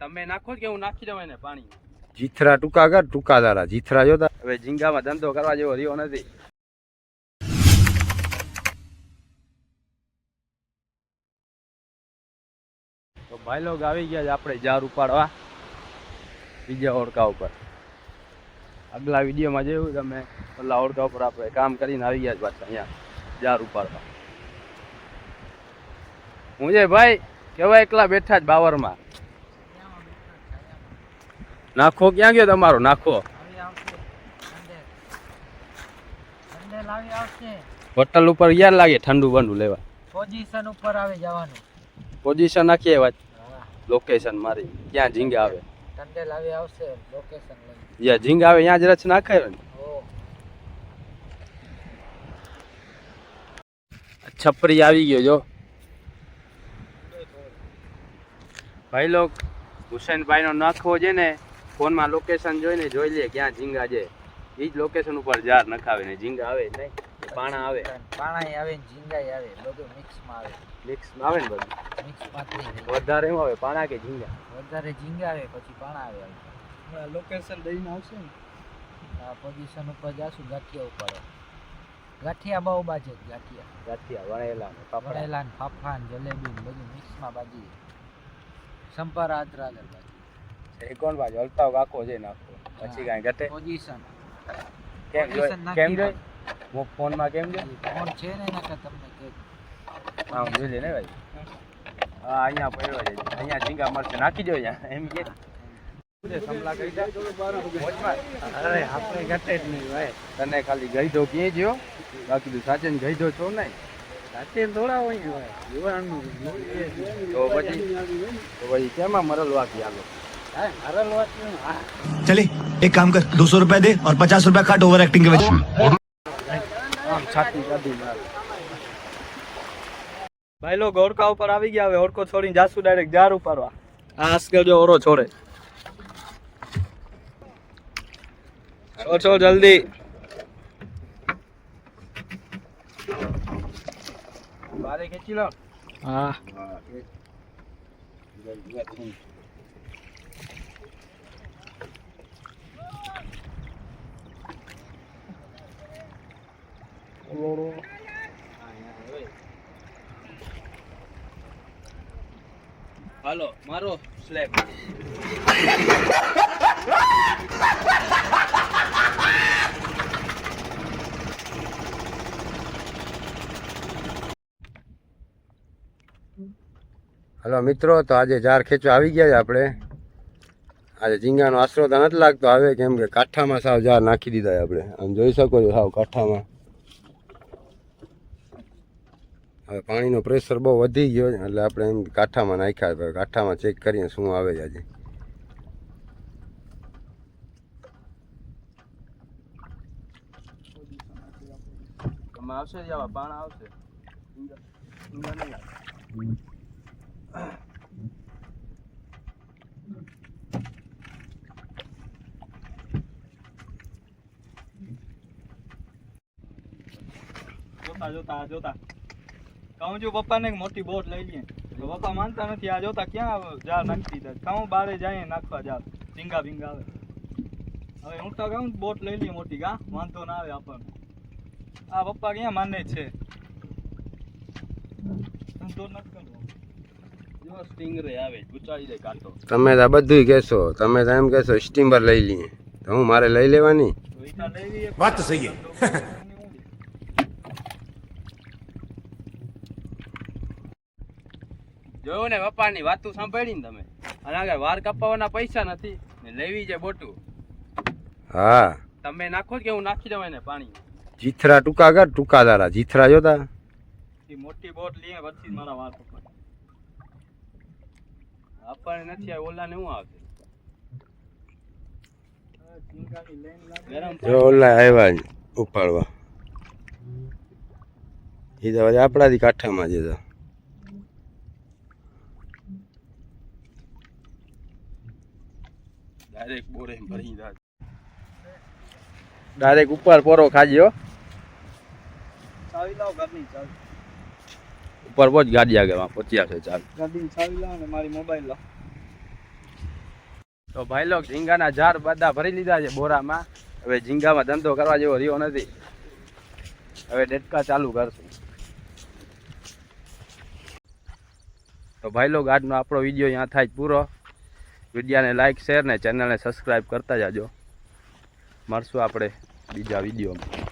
તમે નાખો કે હું નાખી દઉં એને પાણી જીથરા ટૂંકા કર ટૂંકા દારા જીથરા જોતા હવે ઝીંગામાં ધંધો કરવા જેવો રહ્યો નથી. તો ભાઈ લોગ આવી ગયા છે આપણે જાર ઉપાડવા. બીજા ઓડકા ઉપર. આગલા વિડીયોમાં જોયું તમે પેલા ઓડકા ઉપર આપણે કામ કરીને આવી ગયા છે પાછા અહીંયા જાર ઉપાડવા. હું જે ભાઈ કેવા એકલા બેઠા જ બાવરમાં? નાખો ક્યાં ગયો તમારો? નાખો. હોટલ ઉપર યાર લાગે ઠંડુ બંડુ લેવા. પોઝિશન ઉપર આવે જવાનું. પોઝિશન નાખીએ વાત લોકેશન મારી. ક્યાં ઝીંગા આવે? સંડે આવી આવશે લોકેશન લઈ. યા ઝીંગા આવે ત્યાં જ રચ નાખે ને. છપરી આવી ગયો જો. ભાઈ લોક હુસેનભાઈ નો નાખવો છે ને ફોનમાં લોકેશન જોઈને જોઈ લે ક્યાં ઝીંગા છે. એ જ લોકેશન ઉપર જાર નખાવે ને ઝીંગા આવે નહીં પાણા આવે. પાણા આવે ને ઝીંગા આવે બધું મિક્સમાં આવે. મિક્સ આવે ને બધું? મિક્સ પાતળી વધારે એમાં આવે પાણા કે ઝીંગા? વધારે ઝીંગા આવે પછી પાણા આવે લોકેશન દઈને આવશે ને? આ પોઝિશન ઉપર જાશું ગાંઠિયા ઉપર. ગાંઠિયા બહુ બાજે જ ગાંઠિયા. ગાંઠિયા વણેલા ને વણેલા ને ફાફા ને જલેબી ને બધું મિક્સમાં બાજી સંપરા આદરા બાજી. એ કોણ બાજુ હલતાવ કાકો છે નાખો. પછી કાંઈ ઘટે. પોઝિશન કેમ જોઈ કેમ જોઈ? હું ફોનમાં કેમ જોઈ? ફોન છે ને એના તમને કે હા હું જોઈ લે ને ભાઈ. હા અહીંયા પડ્યો છે. અહીંયા ઝીંગા મળશે નાખી દો અહીંયા. એમ કે. સમલા કરી દે? મોજમાં. અરે આપણે ઘટે જ નહીં તને ખાલી ગઈ દો કે જો બાકી તું સાચે ને ગઈ દો છો નહીં. ઘટે થોડા હોય તો પછી તો પછી કેમાં મરલ વાકી આલો હરલ વાત હા चले एक काम कर दो सौ रुपया दे और पचास रुपया काट ओवर एक्टिंग के वजह આમ છાતી કાઢી માર ભાઈ લો ઓરકા ઉપર આવી ગયા હવે ઓરકો છોડીને જાસુ ડાયરેક્ટ જાર ઉપાડવા આ આસકર જો ઓરો છોડે છોડ છોડ જલ્દી બારે ખેંચી લો હા હાલો, મારો સ્લેબ હલો, મિત્રો, તો આજે જાર ખેંચવા આવી ગયા છે આપણે. આજે ઝીંગાનો આશરો તો નથી લાગતો આવે, કેમ કે કાંઠામાં સાવ જાર નાખી દીધા આપણે. આમ જોઈ શકો છો સાવ કાંઠામાં. હવે પાણીનો પ્રેશર બહુ વધી ગયો એટલે આપણે એમ કાંઠામાં નાખ્યા. કાંઠામાં ચેક કરીએ શું આવે છે આજે. આવશે જ આવા આવશે. જોતા જોતા જોતા. કહું છું પપ્પાને મોટી બોટ લઈ લઈએ તો પપ્પા માનતા નથી આ જોતા ક્યાં જાળ નાખી દીધા? કહું બારે જાય નાખવા જાળ ઝીંગા ભીંગા આવે. હવે હું તો કહું બોટ લઈ લઈએ મોટી ગા વાંધો ના આવે આપણને. આ પપ્પા ક્યાં માને છે? જો તમે તો આ બધું કહેશો. તમે તો એમ કહેશો સ્ટીમર લઈ લઈએ તો હું મારે લઈ લેવાની? તો ઈટા જોયું ને પપ્પાની વાતું સાંભળી ને તમે? અને આગળ વાર કપાવવાના પૈસા નથી. ને લેવી છે બોટું. હા. તમે નાખો કે હું નાખી દઉં એને પાણી? જીથરા ટૂંકા કર ટૂંકા દારા જીથરા જોતા? એ મોટી બોટ લઈએ પછી મારા વાત ઉપર આપણને નથી આવી ઓલા ને હું આવશે જો ઓલા આવ્યા ઉપાડવા. એ તો આપણાથી કાંઠામાં જ ડાયરેક્ટ બોરે ભરી રાખ ડાયરેક્ટ ઉપર પોરો ખાજ્યો ચાવી લાવ ઘરની ચાવી. ઉપર પહોંચ ગાડી આગળ પહોંચ્યા છે ચાલ ગાડી ચાવી લાવ ને મારી મોબાઈલ લાવ. તો ભાઈ લોક ઝીંગાના ઝાડ બધા ભરી લીધા છે બોરામાં. હવે ઝીંગામાં ધંધો કરવા જેવો રહ્યો નથી. હવે ડેટકા ચાલુ કરશું. તો ભાઈ લોક આજનો આપણો વીડિયો અહીંયા થાય પૂરો. વિડિયાને લાઇક શેર ને ચેનલને સબસ્ક્રાઈબ કરતા જાજો. મળશું આપણે બીજા વિડીયોમાં.